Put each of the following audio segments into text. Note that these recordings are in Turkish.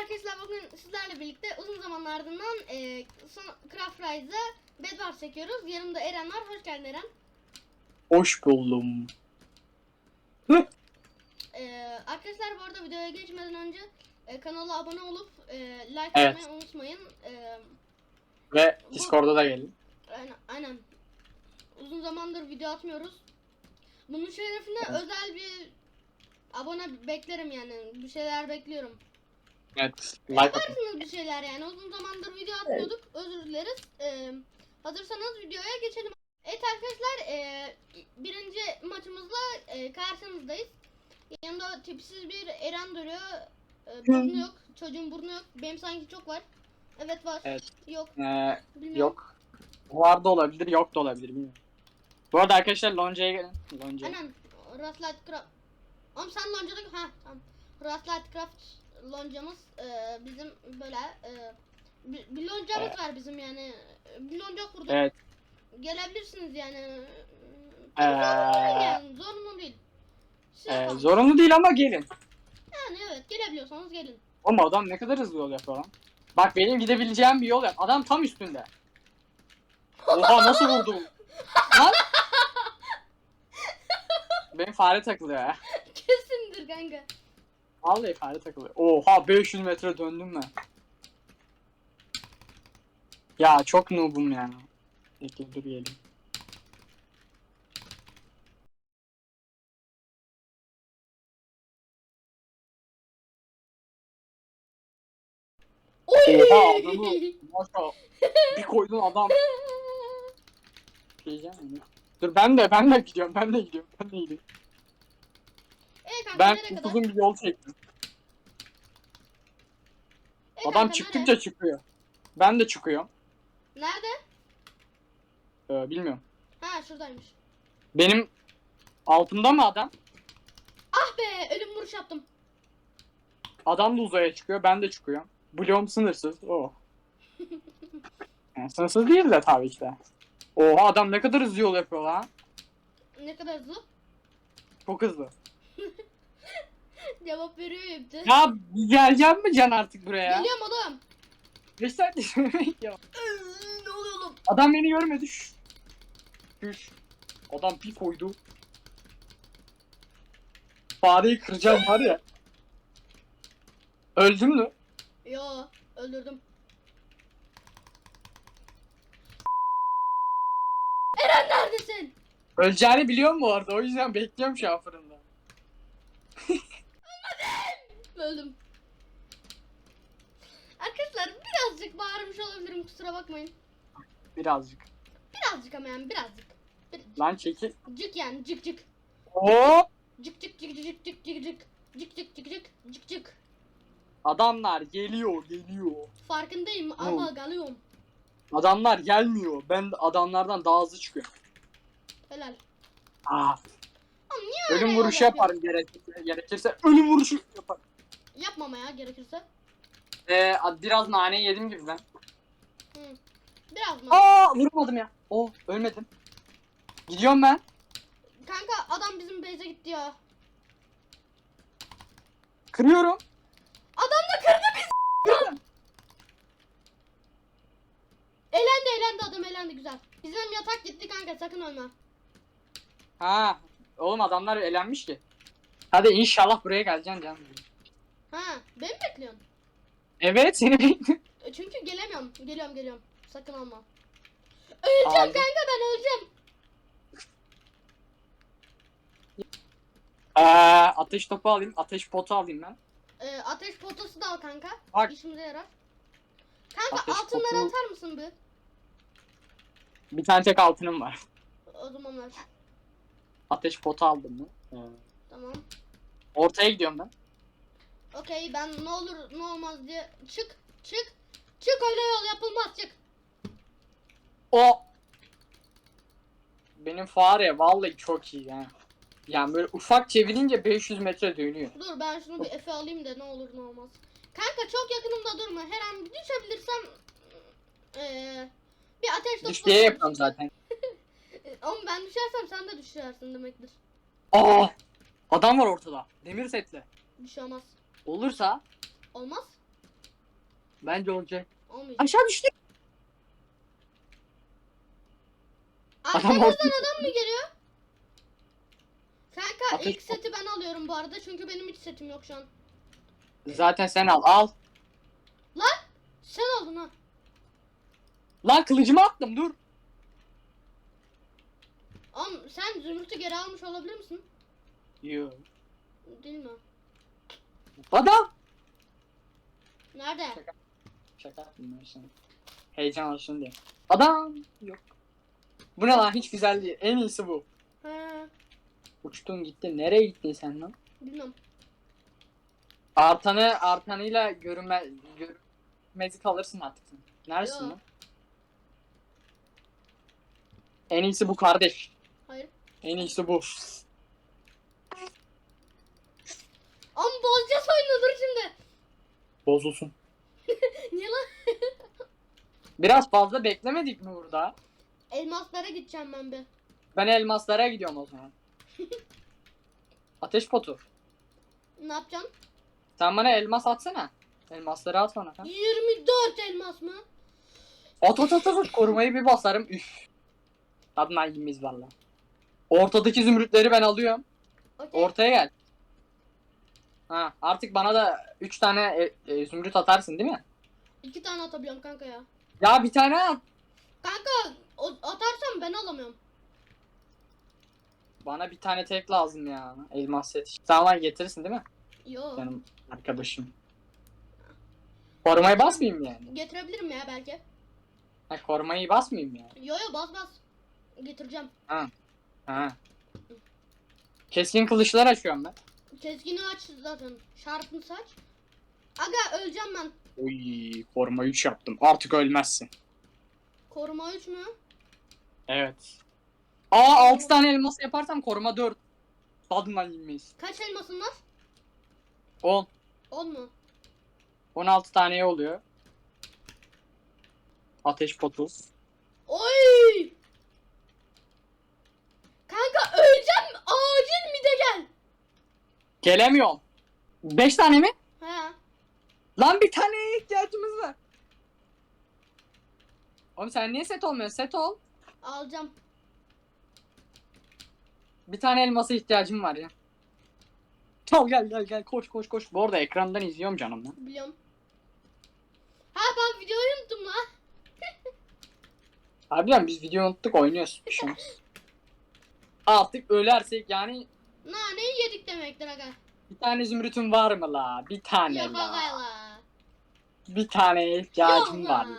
arkadaşlar bugün sizlerle birlikte uzun zaman ardından e, son Craft Rise'da Bedwars çekiyoruz. Yanımda Eren var. Hoş geldin Eren. Hoş buldum. E, arkadaşlar bu arada videoya geçmeden önce e, kanala abone olup e, like Evet. atmayı unutmayın. E, Ve Discord'a da gelin. aynen, aynen. Uzun zamandır video atmıyoruz. Bunun şerefine Evet. özel bir abone beklerim yani. Bir şeyler bekliyorum. Evet. Like atın. Yaparsınız bir şeyler yani. Uzun zamandır video atmıyorduk. Özür dileriz. Ee, hazırsanız videoya geçelim. Evet arkadaşlar e, birinci maçımızla e, karşınızdayız. Yanımda tipsiz bir Eren duruyor. E, burnu yok. Çocuğun burnu yok. Benim sanki çok var. Evet var. Evet. Yok. Ee, Bilmiyorum. yok. Var da olabilir, yok da olabilir. Bilmiyorum. Bu arada arkadaşlar Lonca'ya gelin. Lonca. Aynen. Rustlight Craft. Oğlum sen loncada... Ha tamam. Rustlight Craft loncamız e, bizim böyle e, bir, bir loncamız Evet. var bizim yani. Bir lonca kurduk. Evet. Gelebilirsiniz yani. Ee, Zorunlu değil yani. Zorunlu değil. Şey Ee, zorunlu değil ama gelin. Yani evet gelebiliyorsanız gelin. Oğlum adam ne kadar hızlı yol yapıyor lan. Bak benim gidebileceğim bir yol yap. Adam tam üstünde. Oha nasıl vurdu? Lan? Benim fare takılıyor ya. Kesindir kanka. Vallahi fare takılıyor. Oha 500 metre döndüm ben. Ya çok noobum ya. Peki dur. Oy! Oha adamı maşa bir koydun adam. Diyeceğim? Dur ben de ben de gidiyorum ben de gidiyorum ben de gidiyorum. Evet kanka Ben nereye kadar? uzun bir yol çektim. Evet Adam kanka, çıktıkça çıkıyor. Ben de çıkıyorum. Nerede? Ee, bilmiyorum. Ha şuradaymış. Benim altımda mı adam? Ah be ölüm vuruş yaptım. Adam da uzaya çıkıyor, ben de çıkıyorum. Bloğum sınırsız. Oh. Yani sınırsız değil de tabii ki de. Oha adam ne kadar hızlı yol yapıyor lan. Ne kadar hızlı? Çok hızlı. Cevap veriyor hepsi. Ya geleceğim mi Can artık buraya? Geliyorum oğlum. 5 saat düşünmek ya. Iıı, ne oluyor oğlum? Adam beni görmedi. Şş. Şş. Adam bir koydu. Fareyi kıracağım var ya. Öldün mü? Yo öldürdüm. Eren neredesin? Öleceğini biliyor mu orada? O yüzden bekliyorum şu an fırında. Öldüm. Arkadaşlar birazcık bağırmış olabilirim kusura bakmayın. Birazcık. Birazcık ama yani birazcık. Bir, Lan çekil. cık yani cık cık. Oo! Cık cık cık cık cık cık cık cık. Cık cık cık cık cık cık. Adamlar geliyor, geliyor. Farkındayım ama oğlum? galıyorum. Adamlar gelmiyor. Ben adamlardan daha hızlı çıkıyorum. Helal. Ah. Ölüm vuruşu yaparım gerekirse. Gerekirse ölüm vuruşu yaparım. Yapmamaya gerekirse. Ee, biraz nane yedim gibi ben. Hı. Biraz mı? Aa vurmadım ya. Oh ölmedim. Gidiyorum ben. Kanka adam bizim base'e gitti ya. Kırıyorum. Adam da kırdı bizi. Elendi elendi adam elendi güzel. Bizim yatak gitti kanka sakın ölme. Ha. Oğlum adamlar elenmiş ki. Hadi inşallah buraya geleceksin canım. Ha beni mi bekliyorsun? Evet seni bekliyorum. E, Çünkü gelemiyorum. Geliyorum geliyorum. Sakın alma. Öleceğim Aldım. kanka ben öleceğim. Ee, ateş topu alayım. Ateş potu alayım ben. Ee, ateş potası da al kanka. Bak. İşimize yarar. Kanka Ateş altınları potu- atar mısın bir? Bir tane tek altınım var. O zaman ver. Ateş potu aldım mı? Ee, Tamam. ortaya gidiyorum ben. Okey ben ne olur ne olmaz diye çık çık çık öyle yol yapılmaz çık. O benim fare vallahi çok iyi ya. Yani böyle ufak çevirince 500 metre dönüyor. Dur ben şunu bir Efe alayım da ne olur ne olmaz. Kanka çok yakınımda durma. Her an düşebilirsem eee bir ateş topu. Düş diye yapıyorum zaten. Ama ben düşersem sen de düşersin demektir. Aa! Adam var ortada. Demir setli. Bir şey olmaz. Olursa Olmaz. Bence olacak. Olmayacak. Aşağı düştü. Adam Arkamızdan orada. adam mı geliyor? Kanka Ateş ilk seti ben alıyorum bu arada çünkü benim hiç setim yok şu an. Zaten sen al. Al. Sen aldın ha. Lan kılıcımı attım dur. Oğlum sen zümrütü geri almış olabilir misin? Yo. Değil mi? Adam. Nerede? Şaka yaptım ben sana. Heyecan olsun diye. Adam. Yok. Bu ne lan hiç güzel değil. En iyisi bu. He, Uçtun gittin. Nereye gittin sen lan? bilmiyorum. Artanı artanıyla görünme görünmezlik alırsın artık. sen. Neredesin Yo. lan? En iyisi bu kardeş. Hayır. En iyisi bu. Ama bozacağız oyunu dur şimdi. Bozulsun. Niye lan? Biraz fazla beklemedik mi burada? Elmaslara gideceğim ben bir. Ben elmaslara gidiyorum o zaman. Ateş potu. Ne yapacağım? Sen bana elmas atsana. Elmasları at bana. Ha? 24 elmas mı? At at at at. Korumayı bir basarım. Üf. Tadından yiyimiz valla. Ortadaki zümrütleri ben alıyorum. Okey. Ortaya gel. Ha, artık bana da 3 tane e, e, zümrüt atarsın değil mi? İki tane atabiliyorum kanka ya. Ya bir tane at. Kanka o, atarsam ben alamıyorum. Bana bir tane tek lazım ya. Elmas set. Sen bana getirirsin değil mi? Yo. Benim arkadaşım. Korumayı basmayayım yani. Getirebilirim ya belki. Ha, korumayı basmayayım yani. Yo yo bas bas. Getireceğim. Ha. Keskin kılıçlar açıyorum ben. Keskin'i aç zaten. Şarpını saç. Aga öleceğim ben. Oy, koruma 3 yaptım. Artık ölmezsin. Koruma 3 mü? Evet. Aa 6 tane elmas yaparsam koruma 4. Tadından yemeyiz. Kaç elmasın var? 10. 10 mu? 16 taneye oluyor. Ateş potu. Oy! Kanka öleceğim. Acil mi de gel. Gelemiyorum. 5 tane mi? He. Lan bir taneye ihtiyacımız var. Oğlum sen niye set olmuyorsun? Set ol. Alacağım. Bir tane elmasa ihtiyacım var ya. Al gel gel gel koş koş koş. Bu arada ekrandan izliyorum canım lan. Biliyorum. Ha ben videoyu unuttum lan. Harbiden biz video unuttuk oynuyoruz. Bir şey olmaz. Artık ölersek yani yedik demektir aga. bir tane zümrütün var mı la? Bir tane Yok la. aga la. Bir tane Yok ihtiyacım var. lan.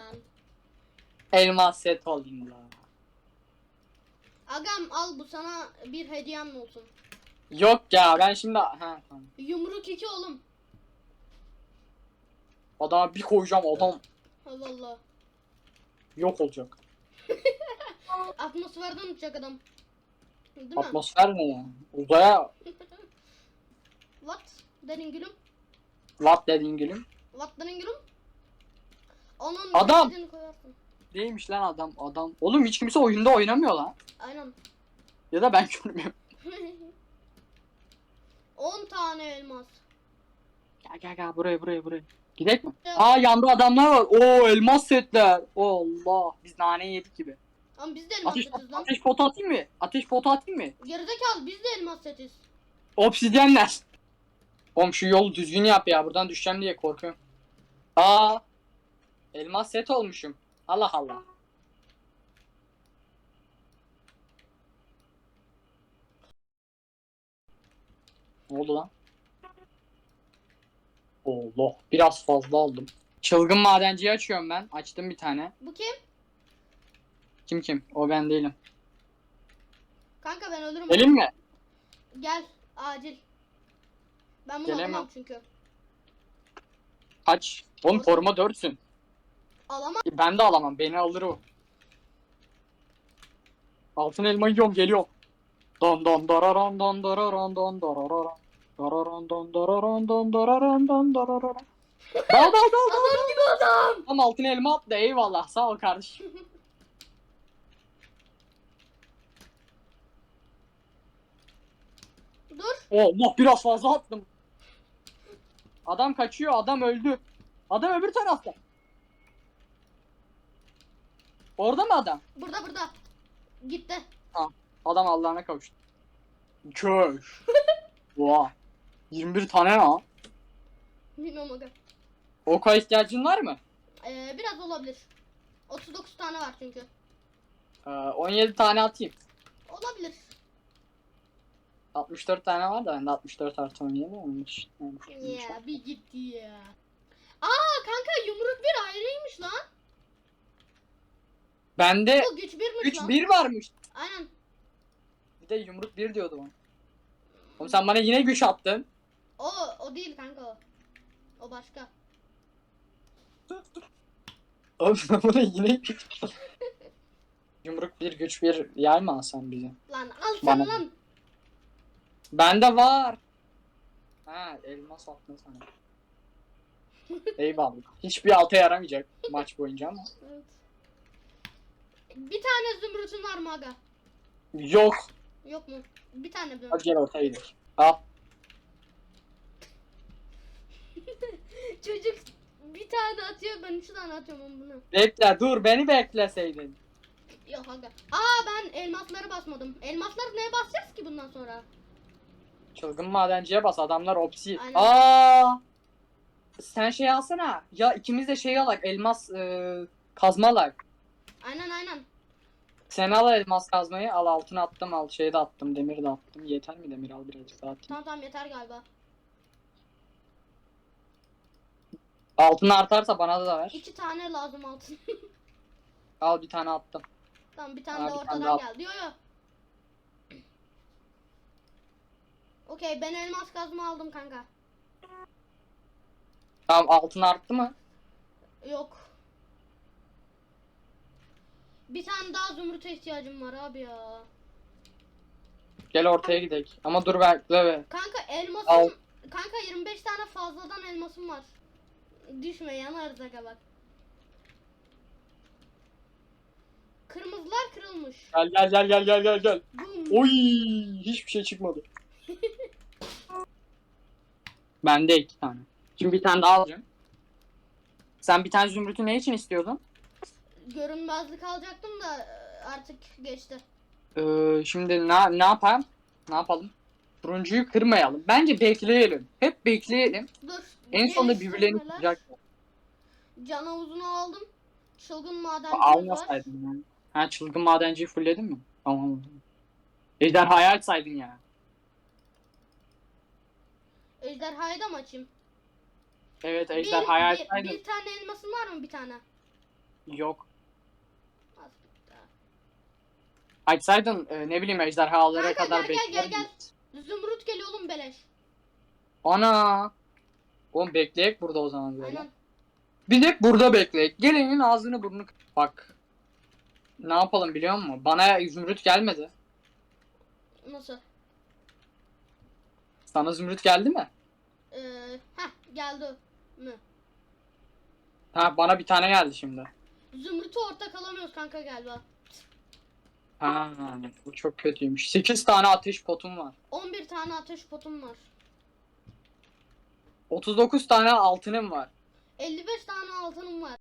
Elmas set olayım la. Agam al bu sana bir hediyem olsun. Yok ya ben şimdi ha tamam. Yumruk 2 oğlum. Adama bir koyacağım adam Allah Allah. yok olacak. Atmosferden uçacak adam. Değil mi? Atmosfer ne ya? Uzaya What? Derin gülüm. lat dediğin gülüm. What derin gülüm? Onun Adam! koyarsın. Değilmiş lan adam adam. Oğlum hiç kimse oyunda oynamıyor lan. Aynen. Ya da ben görmüyorum. 10 tane elmas. Gel gel gel buraya buraya buraya. Gidek mi? Evet. Aa yanda adamlar var. Oo elmas setler. Allah. Biz nane yedik gibi. Ama biz de elmas Ateş, setiz lan. ateş potu atayım mı? Ateş potu atayım mı? Gerizekalı biz de elmas setiz. Obsidyenler. Oğlum şu yolu düzgün yap ya. Buradan düşeceğim diye korkuyorum. Aa. Elmas set olmuşum. Allah Allah. Ne oldu lan? Allah. Biraz fazla aldım. Çılgın madenciyi açıyorum ben. Açtım bir tane. Bu kim? Kim kim? O ben değilim. Kanka ben ölürüm. Elim mi? Gel acil. Ben bunu Gelemem. alamam çünkü. Aç. Oğlum koruma 4'sün. Alamam. Ben de alamam. Beni alır o. Altın elma yiyorum geliyor. Don don dararan don dararan don dararan. Dararan don dararan don dararan don dararan. Dal dal dal dal. Adam gibi adam. Tam altın elma attı eyvallah sağ ol kardeşim. Dur. Allah biraz fazla attım. Adam kaçıyor. Adam öldü. Adam öbür tarafta. Orada mı adam? Burada burada. Gitti. Tamam. Adam Allah'ına kavuştu. Köş. Oha. 21 tane ne? Bilmiyorum aga. Oka ihtiyacın var mı? Ee, biraz olabilir. 39 tane var çünkü. Ee, 17 tane atayım. Olabilir. 64 tane var da bende 64 artı 17 olmuş. olmuş. Ya bir gitti ya. Aa kanka yumruk bir ayrıymış lan. Bende Bu güç birmiş 3 lan. 1 varmış. Aynen. Bir de yumruk 1 diyordu bana. Oğlum sen bana yine güç attın. O o değil kanka o. O başka. Oğlum sen bana yine güç Yumruk 1 güç 1 yer mi alsan bize? Lan al sen Bana- lan. Bende var. Ha elmas attın sana. Eyvallah. Hiçbir alta yaramayacak maç boyunca ama. Evet. Bir tane zümrütün var mı aga? Yok. Yok mu? Bir tane bir. Hadi gel ortaya gidelim. Al. Çocuk bir tane atıyor ben üç tane atıyorum onu bunu. Bekle dur beni bekleseydin. Yok aga. Aa ben elmasları basmadım. Elmasları neye basacağız ki bundan sonra? Çılgın madenciye bas adamlar opsi. Aynen. Aa! Sen şey alsana. Ya ikimiz de şey alak elmas e, kazma alak. Aynen aynen. Sen al elmas kazmayı al altını attım al şeyi de attım demir de attım. Yeter mi demir al birazcık daha atayım. Tamam tamam yeter galiba. Altın artarsa bana da ver. İki tane lazım altın. Al bir tane attım. tamam bir tane Abi, de bir tane ortadan daha. geldi. Yo yo. Okey ben elmas kazma aldım kanka. Tamam altın arttı mı? Yok. Bir tane daha zümrüte ihtiyacım var abi ya. Gel ortaya gidelim. Ama dur bekle be. Kanka elmasım Al. kanka 25 tane fazladan elmasım var. Düşme yanarız aga bak. Kırmızılar kırılmış. Gel gel gel gel gel gel gel. Boom. Oy hiçbir şey çıkmadı. Bende iki tane. Şimdi bir tane daha alacağım. Sen bir tane zümrütü ne için istiyordun? Görünmezlik alacaktım da e, artık geçti. Ee, şimdi ne, ne yapalım? Ne yapalım? Turuncuyu kırmayalım. Bence bekleyelim. Hep bekleyelim. Dur. En sonunda birbirlerini kıracak. Can havuzunu aldım. Çılgın madencimiz var. Almasaydın yani. Ha çılgın madenciyi fullledin mi? Tamam. Ejderhayı açsaydın ya. Ejderhayı da mı açayım? Evet Bir, ejderhayı bir, açsaydın. bir tane elmasın var mı bir tane? Yok. Az bir tane. Açsaydın e, ne bileyim ejderhalara Kanka, kadar gel, gel, gel, beklerdin. Zümrüt geliyor oğlum beleş. Ana. Oğlum bekleyek burada o zaman böyle. Aynen. Bir de burada bekleyek. Gelenin ağzını burnunu Bak. Ne yapalım biliyor musun? Bana zümrüt gelmedi. Nasıl? Sana zümrüt geldi mi? Ee, heh geldi mü? Ha bana bir tane geldi şimdi. Zümrüt'ü ortak alamıyoruz kanka galiba. Ha bu çok kötüymüş. 8 tane ateş potum var. 11 tane ateş potum var. 39 tane altınım var. 55 tane altınım var.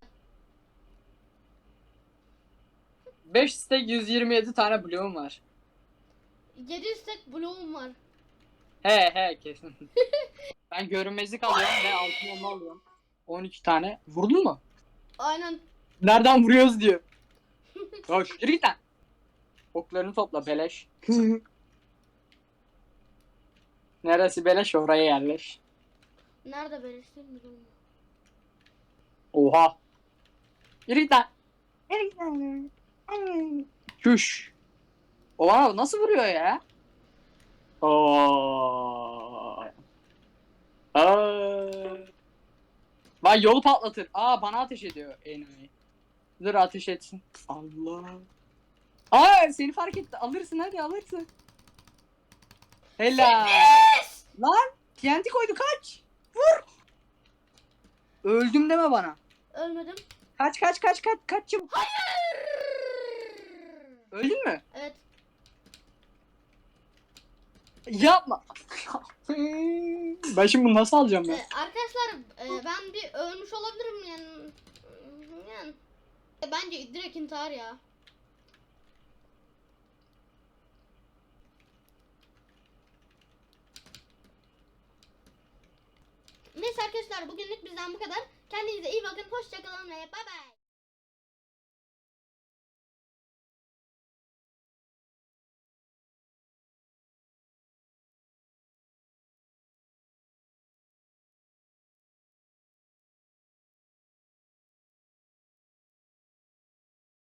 5 stack 127 tane bloğum var. 7 stack bloğum var. He he kesin. ben görünmezlik alıyorum ve altın elma alıyorum. 12 tane. Vurdun mu? Aynen. Nereden vuruyoruz diyor. Şu yürü git lan. Oklarını topla beleş. Neresi beleş oraya yerleş. Nerede belirsin bilmiyorum. Oha. Yürü git lan. Yürü git lan. Küş. O bana nasıl vuruyor ya? Oo. Aa. Lan yolu patlatır. Aa bana ateş ediyor enayi. Dur ateş etsin. Allah. Aa seni fark etti. Alırsın hadi alırsın. Helal. Lan TNT koydu kaç. Vur. Öldüm deme bana. Ölmedim. Kaç kaç kaç kaç kaç çabuk. Hayır. Öldün mü? Evet. Yapma. ben şimdi bunu nasıl alacağım Ee, ben? arkadaşlar e, ben bir ölmüş olabilirim yani. Yani Bence direkt intihar ya. Neyse arkadaşlar bugünlük bizden bu kadar. Kendinize iyi bakın. Hoşçakalın ve bay bay.